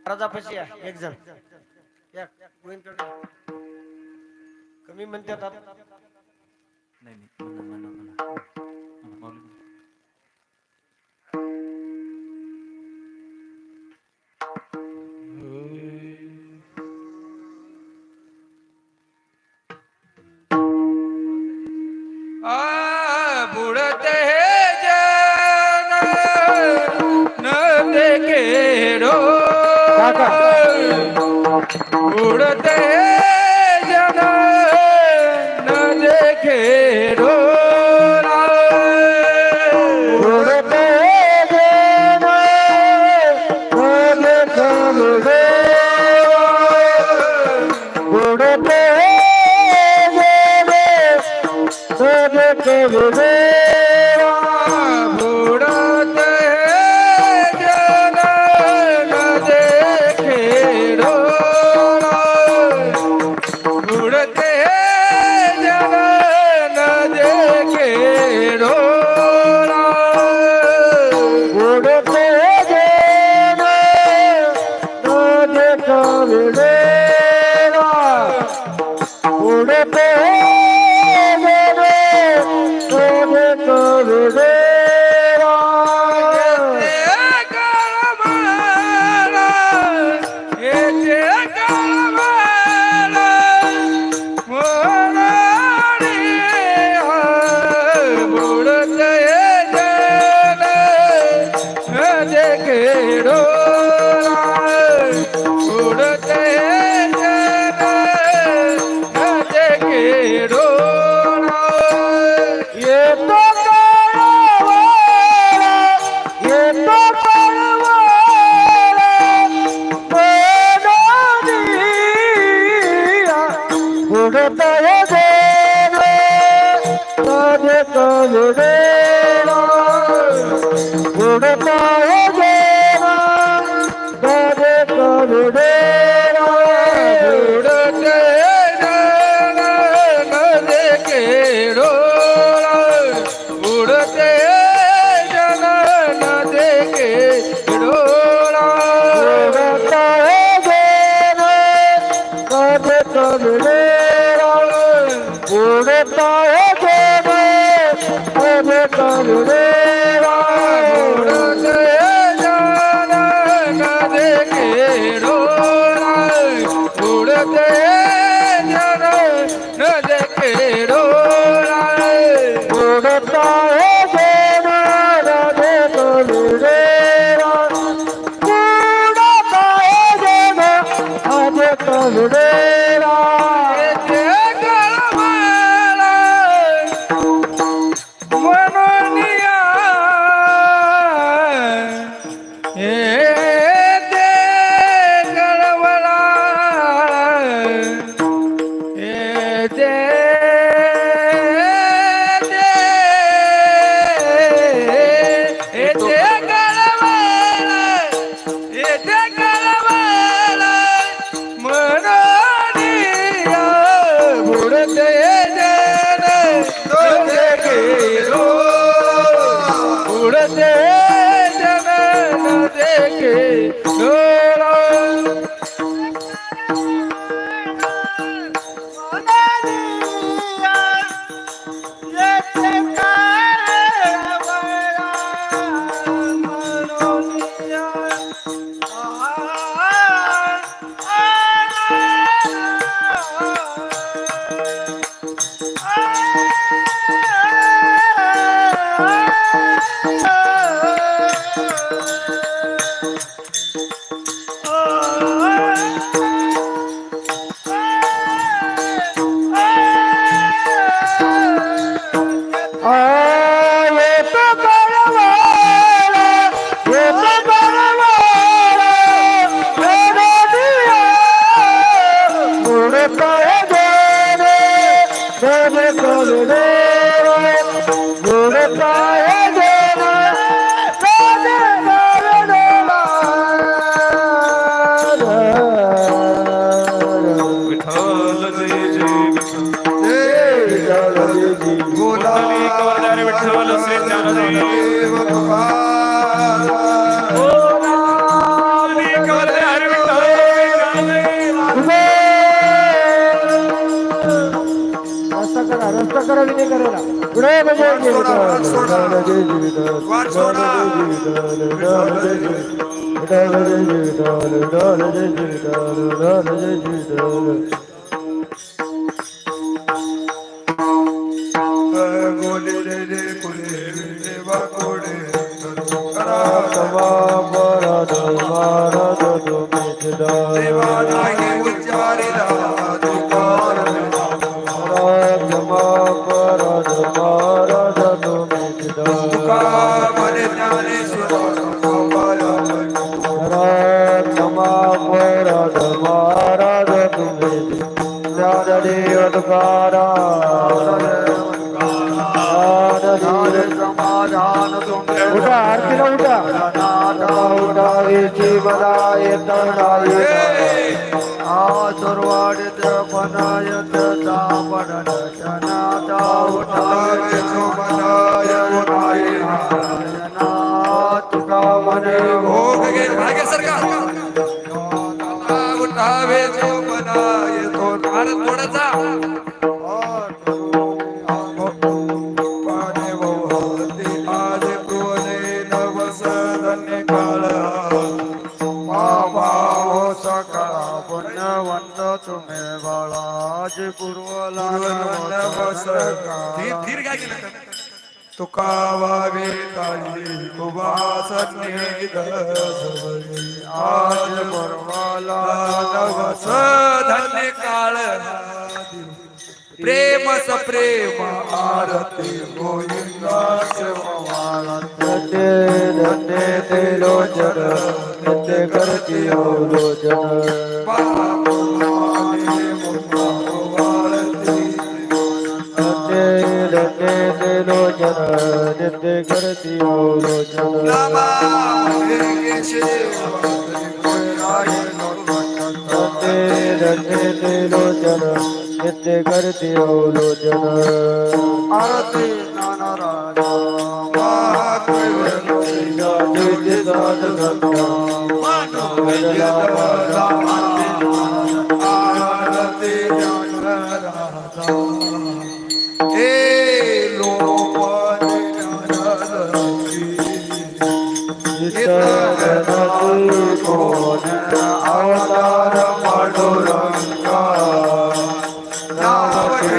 महाराजापाशी या एक जण. या कमी म्हणतात नाही. ಸುಡತೆ করবে শুনে Thank. गोदावी गोदारी विठ्ठल श्री ज्ञानदेव गोदावी गोदारी विठ्ठल रस्ता करा रस्ता करा विनय करा पुढे म्हणजे जीवित जीवित जीवित કોડે રે કોડે દેવા કોડે દેવા નાહી ઉચ્ચારેલા દુકાન જમા પર જમા રજદો મેઘદા દુકાન મને જાને રા રે અધકારા उठावीची मला येत आसुरवाडीत बनायत तापडन जनाता उठावे जो मनाय उठाई तुका म्हणे हो। गगे भाग्य सरकार। उठावे जो मनाय तो नार थोडासा तुका वावे ताळी कुवासने आज परवाला नवस धन्य काळ प्रेम सप्रेम आरती गोविंदास धन्य धन्य ते लोचन नित्य करती हो लोचन. करती हो धन्य ते लोचन नित्य करती हो लोचन. आरती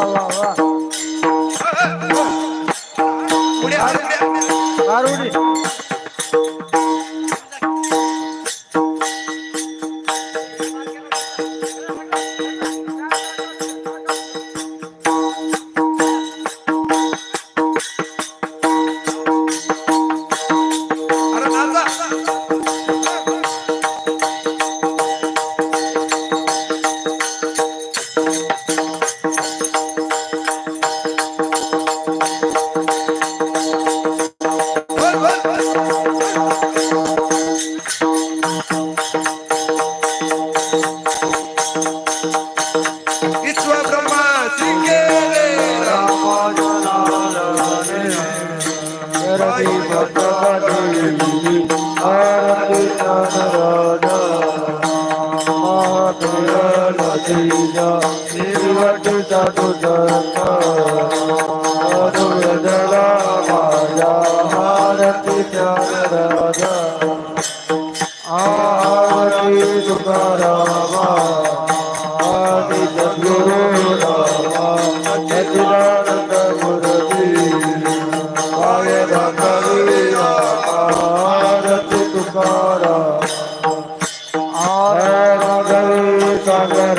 বাহ বাহ বাহ وڏا دادا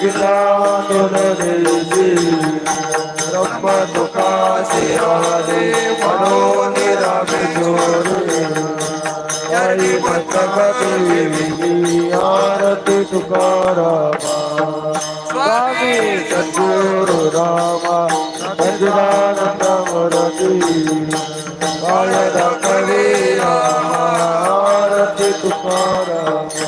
गिरावत देवी रब तुका सिया दे फलो निराग जोरे हरि भक्तक देवी आरती तुकारामा स्वामी सद्गुरु रामा सज्जनानंद मुरती कायदा कवी रामा आरती तुकारामा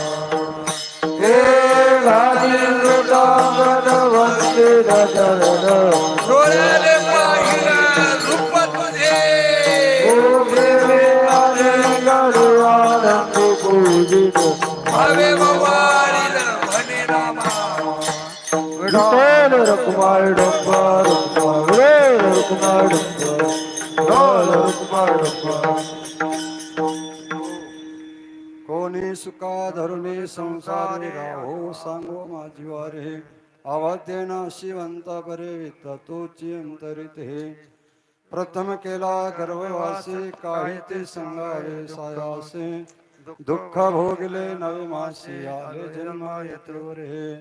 डोळ्याने पाहिलं रूप तुझे हवे मवाळील म्हणे रामा. विठ्ठल रकुमार डोंबा डोंबा विठ्ठल रकुमार डोंबा विठ्ठल रकुमार डोंबा कोणी सुका धरुणी संसारी राहो सांगो माझी अवधे शिवंत परिवित तो चिंतरित हे. प्रथम केला गर्भवासी काही ते संगारे सायासे. दुःख भोगले नवे मासे आले जन्मा येतोर हे.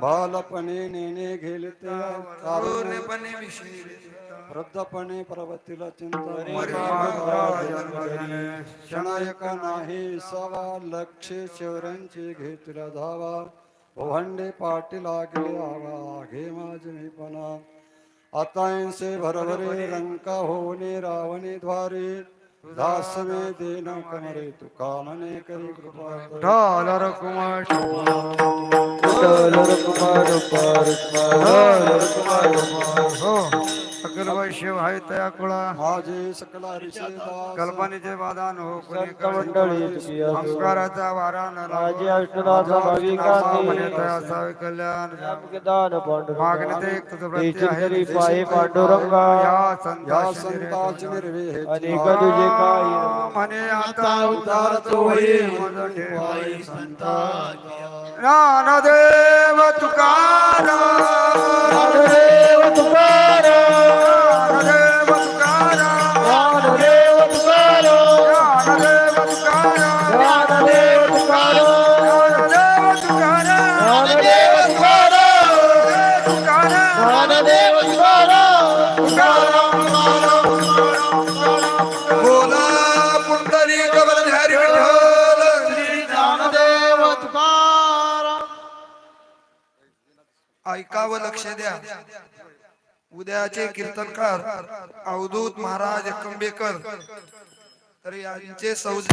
बालपणे नेणे घेले तारुण्यपणे वृद्धपणे पर्वतीला चिंता क्षणायका नाही सवा लक्ष शिवरांची घेतला धावा. ओहंडे पाठी लागले आवा घे माझमीपणा आतांसे भरभरे लंका होणे रावणे द्वारे. दासने देन कमरे तू कामने करी कृपा ढालर कुमार. ढालर कुमार ढालर कुमार. हो. सकल शिव हाय तया कुळा माझे सकल कल्पनेचे वादान हो मंडळी ओंकाराचा वारा माझे अष्टनाथ भाविकांनी असावे कल्याण। दान मागणे ते एक तुझे आहे। पाये पांडुरंगा। या संताची निर्वे अनेक तुझे काय मने आता उतार तो हे मन ठेवाई संता ज्ञानदेव तुकाराम। ज्ञानदेव तुकाराम। ऐकावं लक्ष द्या. उद्याचे कीर्तनकार अवधूत महाराज कंबेकर तर यांचे सौज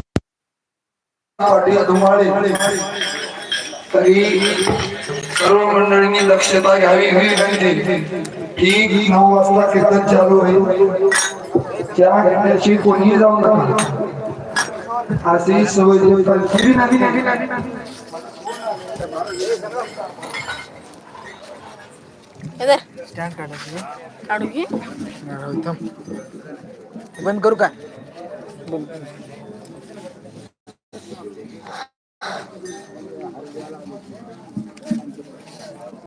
तरी सर्व मंडळींनी दक्षता घ्यावी ही विनंती ठीक नऊ वाजता कीर्तन चालू होईल. त्या घटनेशी कोणीही जाऊ नका अशी सवय स्टँड काढायचं काढू की? थांब. बंद करू का? बंद